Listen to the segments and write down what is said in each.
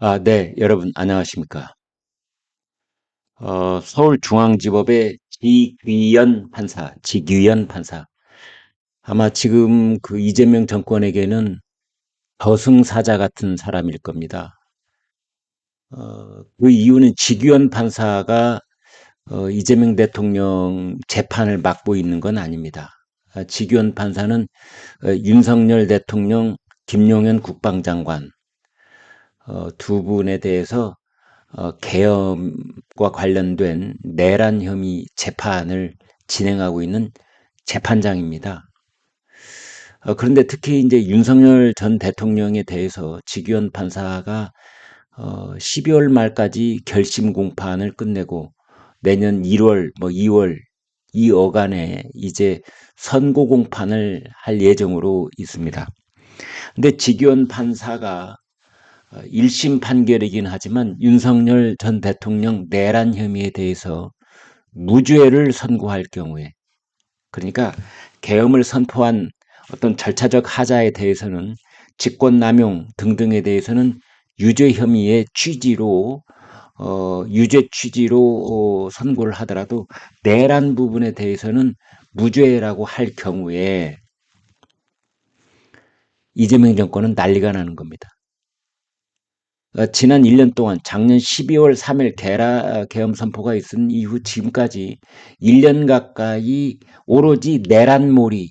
아, 네, 여러분 안녕하십니까? 어, 서울중앙지법의 지귀현 판사, 지귀현 판사. 아마 지금 그 이재명 정권에게는 저승사자 같은 사람일 겁니다. 어, 그 이유는 지귀현 판사가 어, 이재명 대통령 재판을 맡고 있는 건 아닙니다. 아, 지귀현 판사는 어, 윤석열 대통령, 김용현 국방장관 어, 두 분에 대해서 어, 계엄과 관련된 내란 혐의 재판을 진행하고 있는 재판장입니다. 어, 그런데 특히 이제 윤석열 전 대통령에 대해서 지기현 판사가 어, 12월 말까지 결심 공판을 끝내고 내년 1월, 뭐 2월 이 어간에 이제 선고 공판을 할 예정으로 있습니다. 근데 지기현 판사가 1심 어, 판결이긴 하지만 윤석열 전 대통령 내란 혐의에 대해서 무죄를 선고할 경우에 그러니까 계엄을 선포한 어떤 절차적 하자에 대해서는 직권남용 등등에 대해서는 유죄 혐의의 취지로 어, 유죄 취지로 어, 선고를 하더라도 내란 부분에 대해서는 무죄라고 할 경우에 이재명 정권은 난리가 나는 겁니다. 어, 지난 1년 동안 작년 12월 3일 개라 계엄 선포가 있은 이후 지금까지 1년 가까이 오로지 내란몰이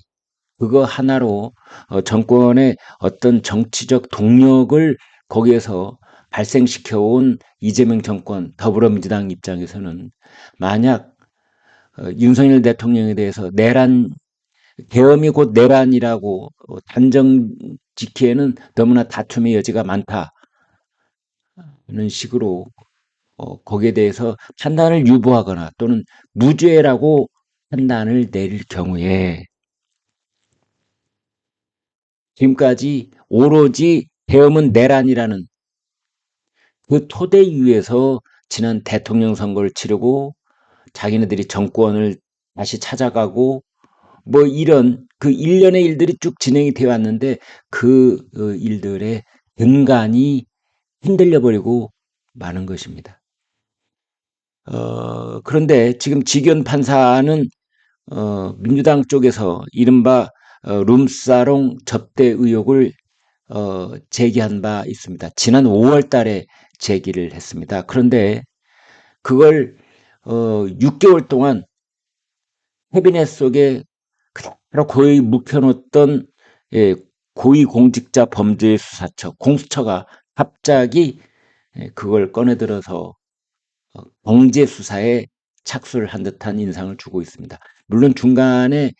그거 하나로 어, 정권의 어떤 정치적 동력을 거기에서 발생시켜 온 이재명 정권 더불어민주당 입장에서는 만약 어, 윤석열 대통령에 대해서 내란 계엄이 곧 내란이라고 단정 짓기에는 너무나 다툼의 여지가 많다. 이런 식으로 어, 거기에 대해서 판단을 유보하거나 또는 무죄라고 판단을 내릴 경우에 지금까지 오로지 계엄은 내란이라는 그 토대 위에서 지난 대통령 선거를 치르고 자기네들이 정권을 다시 찾아가고 뭐 이런 그 일련의 일들이 쭉 진행이 되어 왔는데 그 어, 일들의 근간이 흔들려 버리고 마는 것입니다. 어, 그런데 지금 지견 판사는 어, 민주당 쪽에서 이른바 어, 룸사롱 접대 의혹을 어, 제기한 바 있습니다. 지난 5월 달에 제기를 했습니다. 그런데 그걸 어, 6개월 동안 캐비넷 속에 그대로 거의 묵혀놓던 예, 고위공직자 범죄수사처 공수처가 갑자기 예, 그걸 꺼내들어서 어, 경제 수사에 착수를 한 듯한 인상을 주고 있습니다. 물론 중간에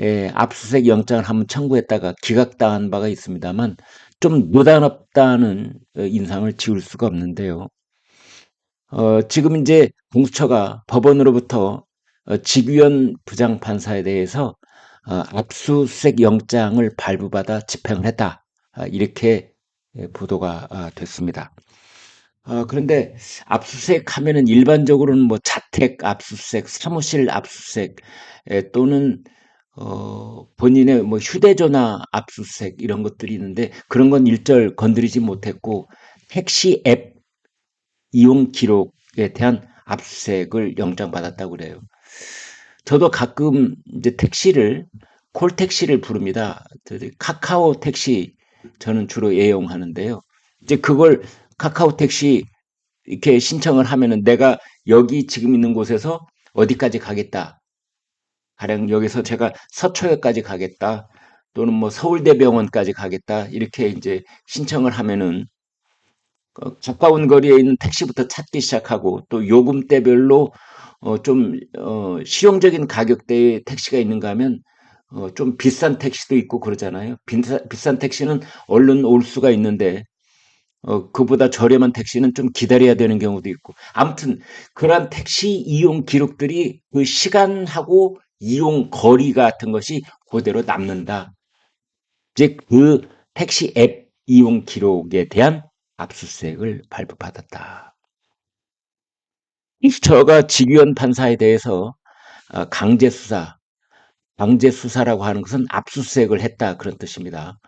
예, 압수수색 영장을 한번 청구했다가 기각당한 바가 있습니다만 좀 노단없다는 어, 인상을 지울 수가 없는데요. 어, 지금 이제 공수처가 법원으로부터 어, 지규현 부장판사에 대해서 어, 압수수색 영장을 발부받아 집행을 했다. 아, 이렇게 예, 보도가 아, 됐습니다. 어, 그런데 압수수색 하면은 일반적으로는 뭐 자택 압수수색, 사무실 압수수색 예, 또는 어, 본인의 뭐 휴대전화 압수수색 이런 것들이 있는데 그런 건 일절 건드리지 못했고 택시 앱 이용 기록에 대한 압수수색을 영장 받았다고 그래요. 저도 가끔 이제 택시를 콜 택시를 부릅니다. 카카오 택시 저는 주로 애용하는데요. 이제 그걸 카카오 택시 이렇게 신청을 하면은 내가 여기 지금 있는 곳에서 어디까지 가겠다. 가령 여기서 제가 서초역까지 가겠다. 또는 뭐 서울대병원까지 가겠다. 이렇게 이제 신청을 하면은 어, 가까운 거리에 있는 택시부터 찾기 시작하고 또 요금대별로 어, 좀 어, 실용적인 가격대의 택시가 있는가 하면 어, 좀 비싼 택시도 있고 그러잖아요. 비싸, 비싼 택시는 얼른 올 수가 있는데 어, 그보다 저렴한 택시는 좀 기다려야 되는 경우도 있고 아무튼 그러한 택시 이용 기록들이 그 시간하고 이용 거리 같은 것이 그대로 남는다. 즉 그 택시 앱 이용 기록에 대한 압수수색을 발부받았다. 저가 지규현 판사에 대해서 어, 강제 수사, 강제 수사라고 하는 것은 압수수색을 했다 그런 뜻입니다.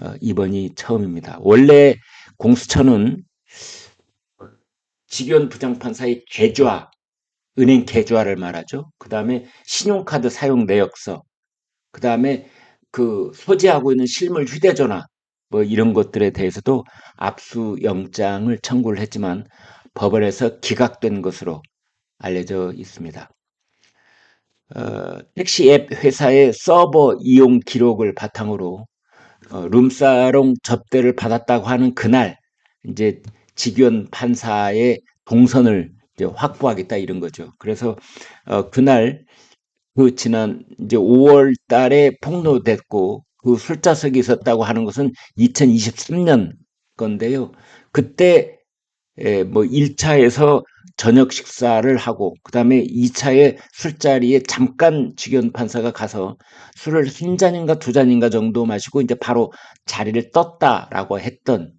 어, 이번이 처음입니다. 원래 공수처는 직원 부장판사의 계좌, 은행 계좌를 말하죠. 그 다음에 신용카드 사용 내역서, 그 다음에 그 소지하고 있는 실물 휴대전화, 뭐 이런 것들에 대해서도 압수영장을 청구를 했지만 법원에서 기각된 것으로 알려져 있습니다. 어, 택시 앱 회사의 서버 이용 기록을 바탕으로 어, 룸사롱 접대를 받았다고 하는 그날 이제 직원 판사의 동선을 이제 확보하겠다 이런 거죠. 그래서 어, 그날 그 지난 이제 5월 달에 폭로됐고 그 술자석이 있었다고 하는 것은 2023년 건데요. 그때 에, 뭐 1차에서 저녁 식사를 하고 그다음에 2차에 술자리에 잠깐 직원 판사가 가서 술을 한 잔인가 두 잔인가 정도 마시고 이제 바로 자리를 떴다라고 했던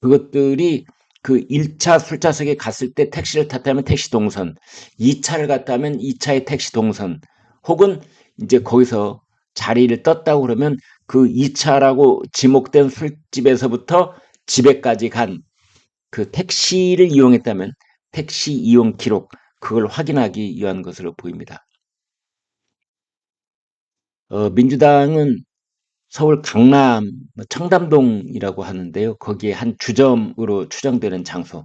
그것들이 그 1차 술자석에 갔을 때 택시를 탔다면 택시 동선, 2차를 갔다면 2차의 택시 동선, 혹은 이제 거기서 자리를 떴다고 그러면 그 2차라고 지목된 술집에서부터 집에까지 간 그 택시를 이용했다면 택시 이용 기록 그걸 확인하기 위한 것으로 보입니다. 어, 민주당은 서울 강남 뭐 청담동이라고 하는데요. 거기에 한 주점으로 추정되는 장소.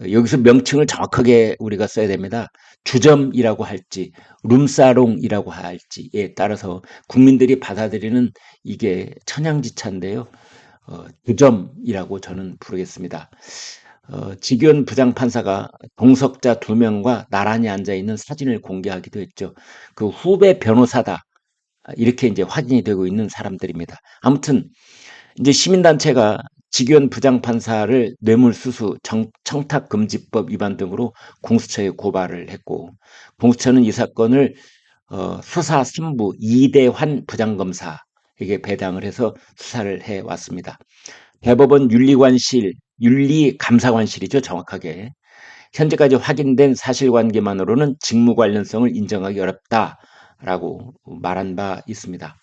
어, 여기서 명칭을 정확하게 우리가 써야 됩니다. 주점이라고 할지 룸사롱이라고 할지에 따라서 국민들이 받아들이는 이게 천양지차인데요. 어, 주점이라고 저는 부르겠습니다. 어, 직원 부장판사가 동석자 두 명과 나란히 앉아 있는 사진을 공개하기도 했죠. 그 후배 변호사다. 이렇게 이제 확인이 되고 있는 사람들입니다. 아무튼 이제 시민단체가 직원 부장판사를 뇌물수수 청탁금지법 위반 등으로 공수처에 고발을 했고 공수처는 이 사건을 어, 수사 3부 이대환 부장검사 에게 배당을 해서 수사를 해 왔습니다. 대법원 윤리관실 윤리감사관실이죠, 정확하게. 현재까지 확인된 사실관계만으로는 직무 관련성을 인정하기 어렵다라고 말한 바 있습니다.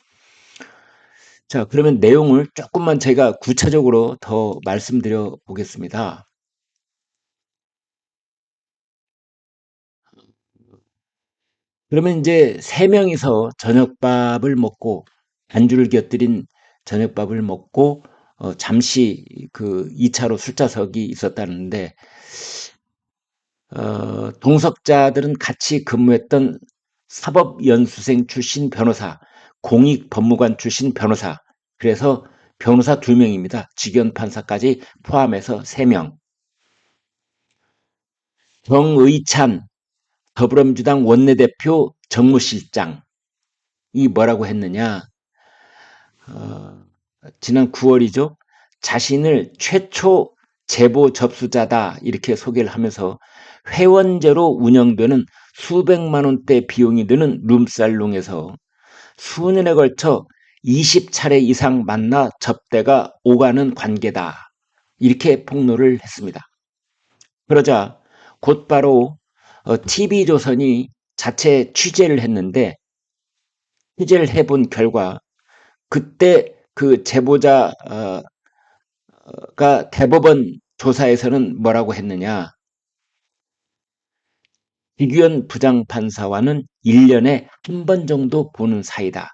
자, 그러면 내용을 조금만 제가 구체적으로 더 말씀드려 보겠습니다. 그러면 이제 세 명이서 저녁밥을 먹고 안주를 곁들인 저녁밥을 먹고 어, 잠시 그 2차로 술자석이 있었다는데 어, 동석자들은 같이 근무했던 사법연수생 출신 변호사, 공익법무관 출신 변호사, 그래서 변호사 두명입니다. 직원 판사까지 포함해서 세명. 정의찬 더불어민주당 원내대표 정무실장. 이 뭐라고 했느냐 어, 지난 9월이죠. 자신을 최초 제보 접수자다 이렇게 소개를 하면서 회원제로 운영되는 수백만 원대 비용이 드는 룸살롱에서 수년에 걸쳐 20차례 이상 만나 접대가 오가는 관계다. 이렇게 폭로를 했습니다. 그러자 곧바로 TV조선이 어, 자체 취재를 했는데 취재를 해본 결과 그때 그 제보자가 대법원 조사에서는 뭐라고 했느냐. 이규현 부장판사와는 1년에 한 번 정도 보는 사이다.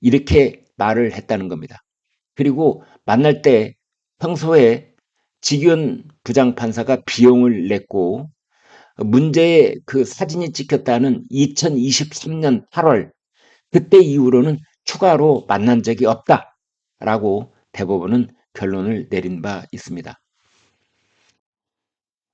이렇게 말을 했다는 겁니다. 그리고 만날 때 평소에 직윤 부장판사가 비용을 냈고 문제의 그 사진이 찍혔다는 2023년 8월 그때 이후로는 추가로 만난 적이 없다. 라고 대법원은 결론을 내린 바 있습니다.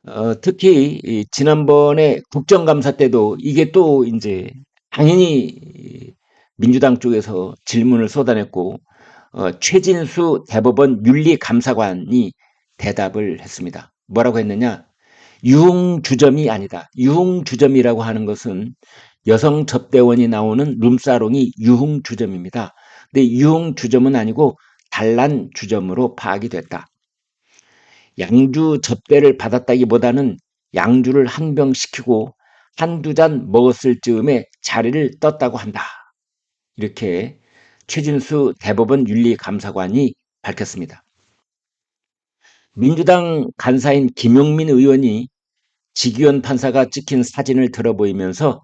어, 특히 지난번에 국정감사 때도 이게 또 이제 당연히 민주당 쪽에서 질문을 쏟아냈고 어, 최진수 대법원 윤리감사관이 대답을 했습니다. 뭐라고 했느냐? 유흥주점이 아니다. 유흥주점이라고 하는 것은 여성 접대원이 나오는 룸사롱이 유흥 주점입니다. 근데 유흥 주점은 아니고 단란 주점으로 파악이 됐다. 양주 접대를 받았다기보다는 양주를 한 병 시키고 한두 잔 먹었을 즈음에 자리를 떴다고 한다. 이렇게 최진수 대법원 윤리감사관이 밝혔습니다. 민주당 간사인 김용민 의원이 지기현 판사가 찍힌 사진을 들어 보이면서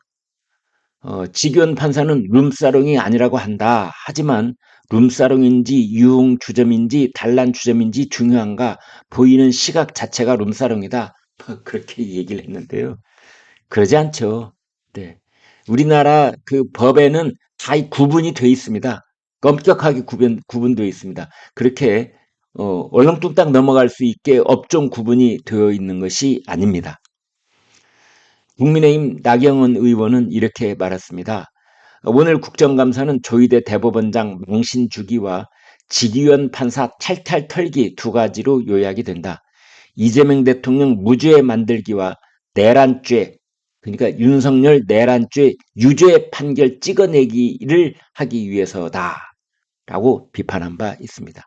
어, 지기현 판사는 룸사롱이 아니라고 한다. 하지만 룸사롱인지 유흥 주점인지 단란 주점인지 중요한가 보이는 시각 자체가 룸사롱이다. 그렇게 얘기를 했는데요. 그러지 않죠. 네. 우리나라 그 법에는 다 구분이 돼 있습니다. 엄격하게 구분, 구분되어 있습니다. 그렇게 어, 얼렁뚱땅 넘어갈 수 있게 업종 구분이 되어 있는 것이 아닙니다. 국민의힘 나경원 의원은 이렇게 말했습니다. 오늘 국정감사는 조희대 대법원장 망신 주기와 지기현 판사 탈탈 털기 두 가지로 요약이 된다. 이재명 대통령 무죄 만들기와 내란죄, 그러니까 윤석열 내란죄 유죄 판결 찍어내기를 하기 위해서다. 라고 비판한 바 있습니다.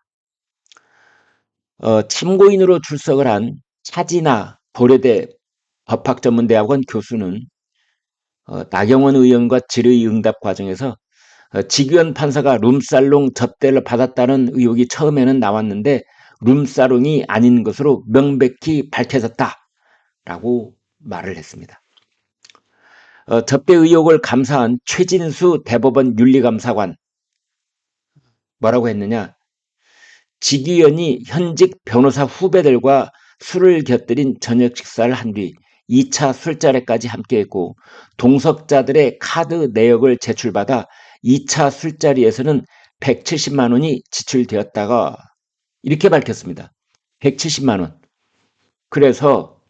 어, 참고인으로 출석을 한 차진아 고려대 법학전문대학원 교수는 어, 나경원 의원과 질의 응답 과정에서 어, 지규현 판사가 룸살롱 접대를 받았다는 의혹이 처음에는 나왔는데 룸살롱이 아닌 것으로 명백히 밝혀졌다 라고 말을 했습니다. 어, 접대 의혹을 감사한 최진수 대법원 윤리감사관 뭐라고 했느냐? 지규현이 현직 변호사 후배들과 술을 곁들인 저녁 식사를 한 뒤 2차 술자리까지 함께했고 동석자들의 카드 내역을 제출받아 2차 술자리에서는 170만 원이 지출되었다가 이렇게 밝혔습니다. 170만 원. 그래서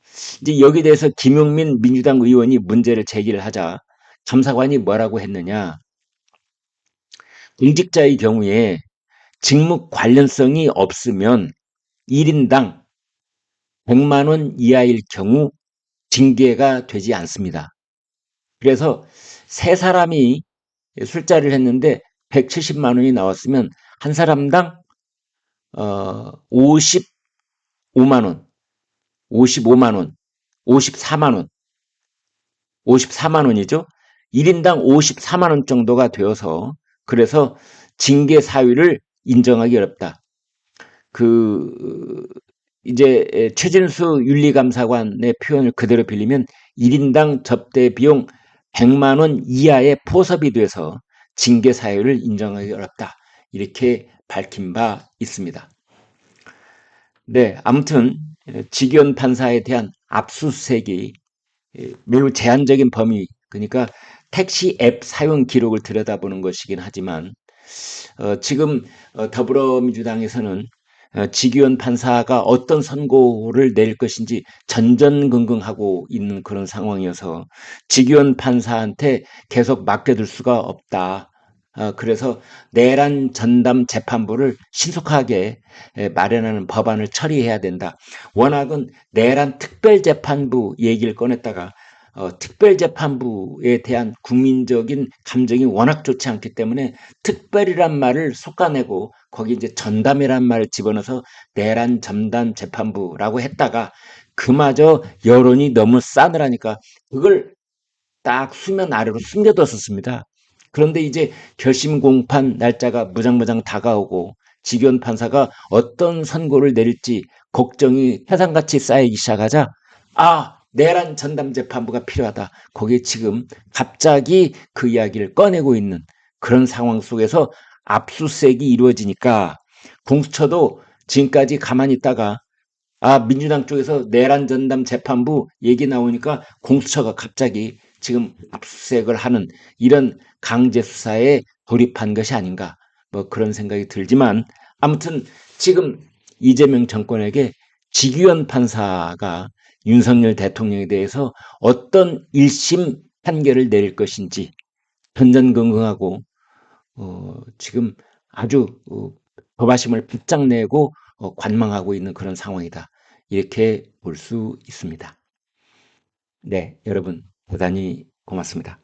이제 여기에 대해서 김용민 민주당 의원이 문제를 제기를 하자 감사관이 뭐라고 했느냐. 공직자의 경우에 직무 관련성이 없으면 1인당 100만 원 이하일 경우 징계가 되지 않습니다. 그래서 세 사람이 술자리를 했는데 170만 원이 나왔으면 한 사람당 어 55만 원, 55만 원, 54만 원, 54만 원이죠. 1인당 54만 원 정도가 되어서 그래서 징계 사유를 인정하기 어렵다. 그 이제 최진수 윤리감사관의 표현을 그대로 빌리면 1인당 접대 비용 100만 원 이하의 포섭이 돼서 징계 사유를 인정하기 어렵다. 이렇게 밝힌 바 있습니다. 네, 아무튼 직연 판사에 대한 압수수색이 매우 제한적인 범위, 그러니까 택시 앱 사용 기록을 들여다보는 것이긴 하지만 어, 지금 어, 더불어민주당에서는 어, 지기현 판사가 어떤 선고를 낼 것인지 전전긍긍하고 있는 그런 상황이어서 지기현 판사한테 계속 맡겨둘 수가 없다. 어, 그래서 내란 전담 재판부를 신속하게 마련하는 법안을 처리해야 된다. 워낙은 내란 특별재판부 얘기를 꺼냈다가 어, 특별재판부에 대한 국민적인 감정이 워낙 좋지 않기 때문에 특별이란 말을 솎아내고 거기 이제 전담이란 말을 집어넣어서 내란 전담 재판부라고 했다가 그마저 여론이 너무 싸늘하니까 그걸 딱 수면 아래로 숨겨뒀었습니다. 그런데 이제 결심 공판 날짜가 무장무장 다가오고 직원 판사가 어떤 선고를 내릴지 걱정이 해상같이 쌓이기 시작하자 아 내란 전담 재판부가 필요하다. 거기에 지금 갑자기 그 이야기를 꺼내고 있는 그런 상황 속에서 압수수색이 이루어지니까 공수처도 지금까지 가만히 있다가 아 민주당 쪽에서 내란 전담 재판부 얘기 나오니까 공수처가 갑자기 지금 압수수색을 하는 이런 강제 수사에 돌입한 것이 아닌가 뭐 그런 생각이 들지만 아무튼 지금 이재명 정권에게 지규현 판사가 윤석열 대통령에 대해서 어떤 1심 판결을 내릴 것인지 전전긍긍하고 어, 지금 아주 어, 법아심을 바짝 내고 어, 관망하고 있는 그런 상황이다. 이렇게 볼 수 있습니다. 네, 여러분 대단히 고맙습니다.